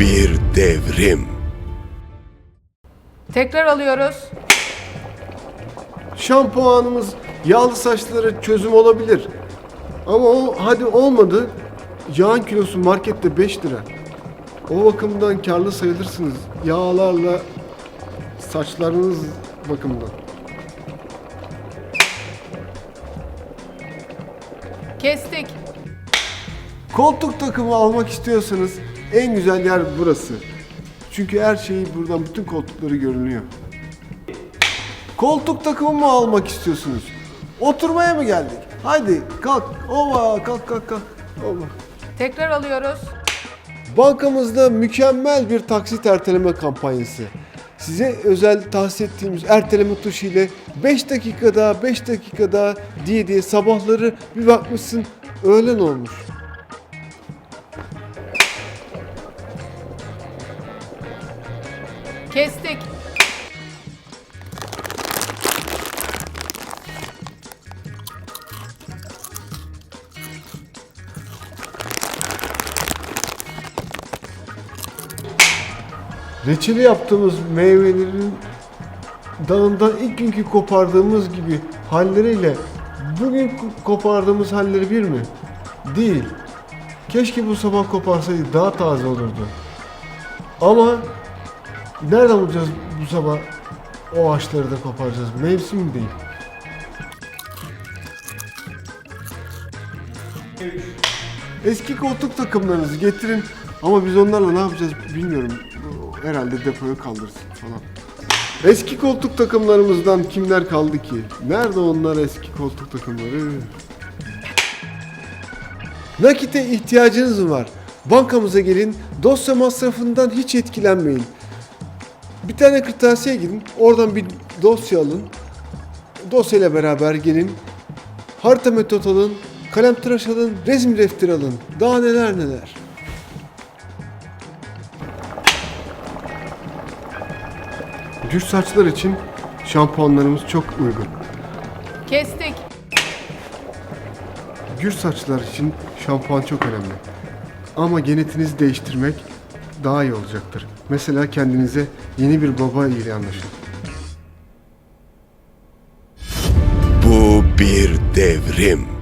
bir devrim. Tekrar alıyoruz. Şampuanımız yağlı saçlara çözüm olabilir. Ama o hadi olmadı. Yağın kilosu markette 5 lira. O bakımdan karlı sayılırsınız. Yağlarla saçlarınız bakımından. Kestik. Koltuk takımı almak istiyorsanız en güzel yer burası. Çünkü her şeyi buradan bütün koltukları görünüyor. Koltuk takımı mı almak istiyorsunuz? Oturmaya mı geldik? Haydi kalk. Ova kalk kalk kalk. Ova. Tekrar alıyoruz. Bankamızda mükemmel bir taksit erteleme kampanyası. Size özel tahsis ettiğimiz erteleme tuşu ile 5 dakikada 5 dakikada diye diye sabahları bir bakmışsın öğlen olmuş. Kestik. Reçeli yaptığımız meyvelerin dağından ilk günkü kopardığımız gibi halleriyle bugün ko- kopardığımız halleri bir mi? Değil. Keşke bu sabah koparsaydı daha taze olurdu. Ama nereden bulacağız bu sabah o ağaçları da koparacağız? Mevsim değil. Eski koltuk takımlarınızı getirin ama biz onlarla ne yapacağız bilmiyorum. Herhalde depoya kaldırsın falan. Eski koltuk takımlarımızdan kimler kaldı ki? Nerede onlar eski koltuk takımları? Nakite ihtiyacınız var? Bankamıza gelin, dosya masrafından hiç etkilenmeyin. Bir tane kırtasiye gidin, oradan bir dosya alın. Dosyayla beraber gelin. Harita metot alın, kalem tıraş alın, resim defteri alın. Daha neler neler. Düz saçlar için şampuanlarımız çok uygun. Kestik. Gür saçlar için şampuan çok önemli. Ama genetinizi değiştirmek daha iyi olacaktır. Mesela kendinize yeni bir baba ile anlaşın. Bu bir devrim.